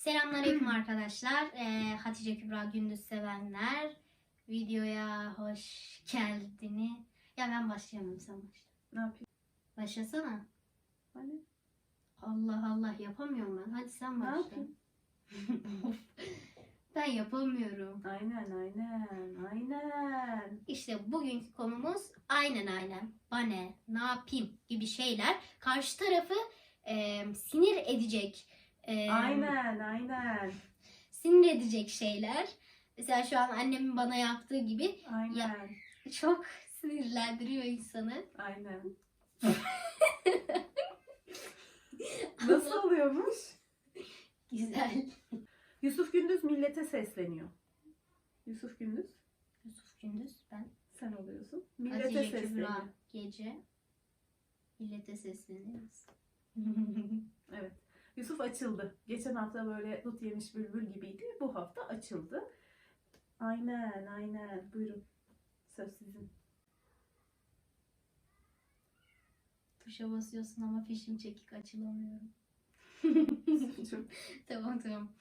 Selamünaleyküm arkadaşlar. Ee, Hatice Kübra Gündüz sevenler. Videoya hoş geldiniz. Ya ben başlayamam sen başla. Ne yapayım? Başlasana. Hani? Allah Allah yapamıyorum ben. Hadi sen Ne başla. yapayım? ben yapamıyorum. Aynen aynen aynen. İşte bugünkü konumuz aynen aynen. Bana ne yapayım gibi şeyler. Karşı tarafı e, sinir edecek. E, Aynen aynen. Sinir edecek şeyler. Mesela şu an annemin bana yaptığı gibi Aynen. Ya- çok sinirlendiriyor insanı. Aynen. Nasıl oluyormuş? Güzel. Yusuf Gündüz millete sesleniyor. Yusuf Gündüz Yusuf Gündüz ben. sen oluyorsun. Millete Hatice sesleniyor. Kübra gece. Millete sesleniyoruz. Evet. Yusuf açıldı. Geçen hafta böyle dut yemiş bülbül gibiydi. Bu hafta açıldı. Aynen aynen. Buyurun. Söz sizin. Tuşa basıyorsun ama fişim çekik açılamıyorum. Çok- tamam tamam.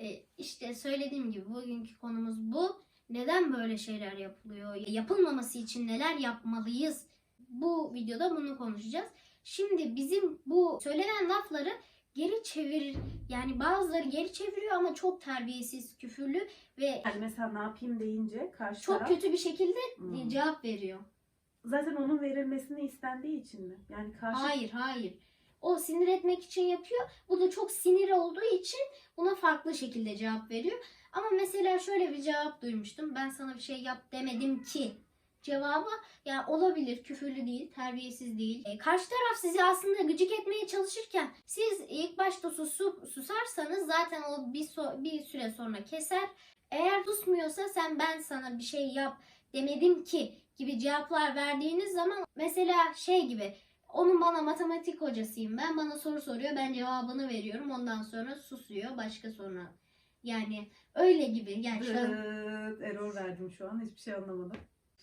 E, işte söylediğim gibi bugünkü konumuz bu. Neden böyle şeyler yapılıyor? Yapılmaması için neler yapmalıyız? Bu videoda bunu konuşacağız. Şimdi bizim bu söylenen lafları geri çevir yani bazıları geri çeviriyor ama çok terbiyesiz, küfürlü ve yani mesela ne yapayım deyince karşı çok taraf kötü bir şekilde Hmm. cevap veriyor. zaten onun verilmesini istendiği için mi? Yani karşı Hayır, hayır. O sinir etmek için yapıyor. Bu da çok sinir olduğu için buna farklı şekilde cevap veriyor. Ama mesela şöyle bir cevap duymuştum. Ben sana bir şey yap demedim ki. Cevabı ya olabilir, küfürlü değil, terbiyesiz değil. E, karşı taraf sizi aslında gıcık etmeye çalışırken siz ilk başta susup susarsanız zaten o bir, so- bir süre sonra keser. Eğer susmuyorsa sen ben sana bir şey yap demedim ki gibi cevaplar verdiğiniz zaman mesela şey gibi onun bana matematik hocasıyım ben bana soru soruyor ben cevabını veriyorum ondan sonra susuyor başka sonra yani öyle gibi yani şu an- error verdim şu an. Hiçbir şey anlamadım.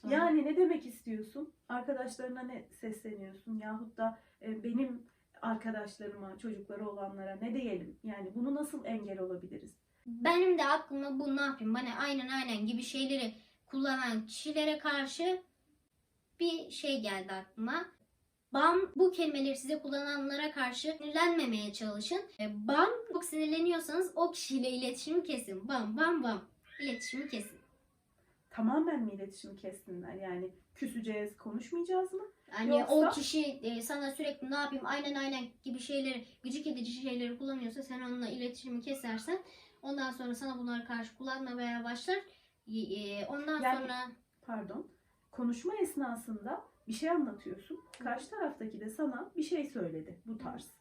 Sonra- Yani ne demek istiyorsun? Arkadaşlarına ne sesleniyorsun? Yahut da e, benim arkadaşlarıma, çocukları olanlara ne diyelim? Yani bunu nasıl engel olabiliriz? benim de aklıma bu ne yapayım bana aynen aynen gibi şeyleri kullanan kişilere karşı bir şey geldi aklıma. Bam bu kelimeleri size kullananlara karşı sinirlenmemeye çalışın. E, Bam çok sinirleniyorsanız o kişiyle iletişimi kesin. Bam bam bam iletişimi kesin. Tamamen mi iletişim kessinler? Yani küseceğiz, konuşmayacağız mı? Yani Yoksa- o kişi e, sana sürekli ne yapayım aynen aynen gibi şeyleri gıcık edici şeyleri kullanıyorsa sen onunla iletişimi kesersen ondan sonra sana bunlara karşı kullanmaya başlar. E, ondan Yani- sonra Pardon. Konuşma esnasında bir şey anlatıyorsun. Karşı taraftaki de sana bir şey söyledi bu tarz.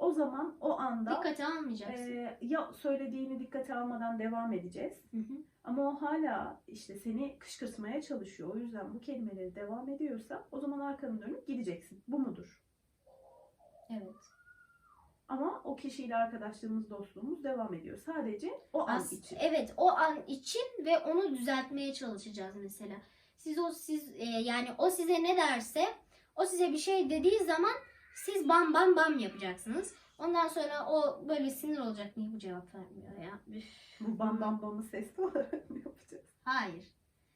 O zaman o anda dikkate almayacaksın. e, ya söylediğini dikkate almadan devam edeceğiz. Hı hı. Ama o hala işte seni kışkırtmaya çalışıyor. O yüzden bu kelimeleri devam ediyorsa o zaman arkanı dönüp gideceksin. Bu mudur? Evet. Ama o kişiyle arkadaşlığımız, dostluğumuz devam ediyor. Sadece o an As- için. Evet o an için ve onu düzeltmeye çalışacağız mesela. Siz o siz e, yani o size ne derse o size bir şey dediği zaman siz bam bam bam yapacaksınız. Ondan sonra o böyle sinir olacak. Niye bu cevap vermiyor ya? Üf. Bu bam bam bamı sesli olarak mı yapacağız? Hayır.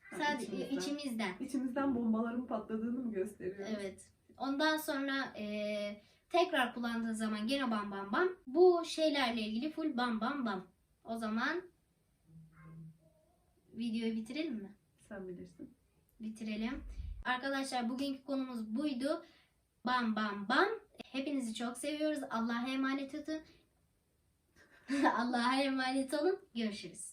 Ha, Sadece içimizden. içimizden. İçimizden bombaların patladığını mı gösteriyor? Evet. Ondan sonra e, tekrar kullandığı zaman gene bam bam bam. Bu şeylerle ilgili full bam bam bam. O zaman videoyu bitirelim mi? Sen bilirsin. bitirelim. Arkadaşlar bugünkü konumuz buydu. Bam bam bam. Hepinizi çok seviyoruz. Allah'a emanet olun. Allah'a emanet olun. Görüşürüz.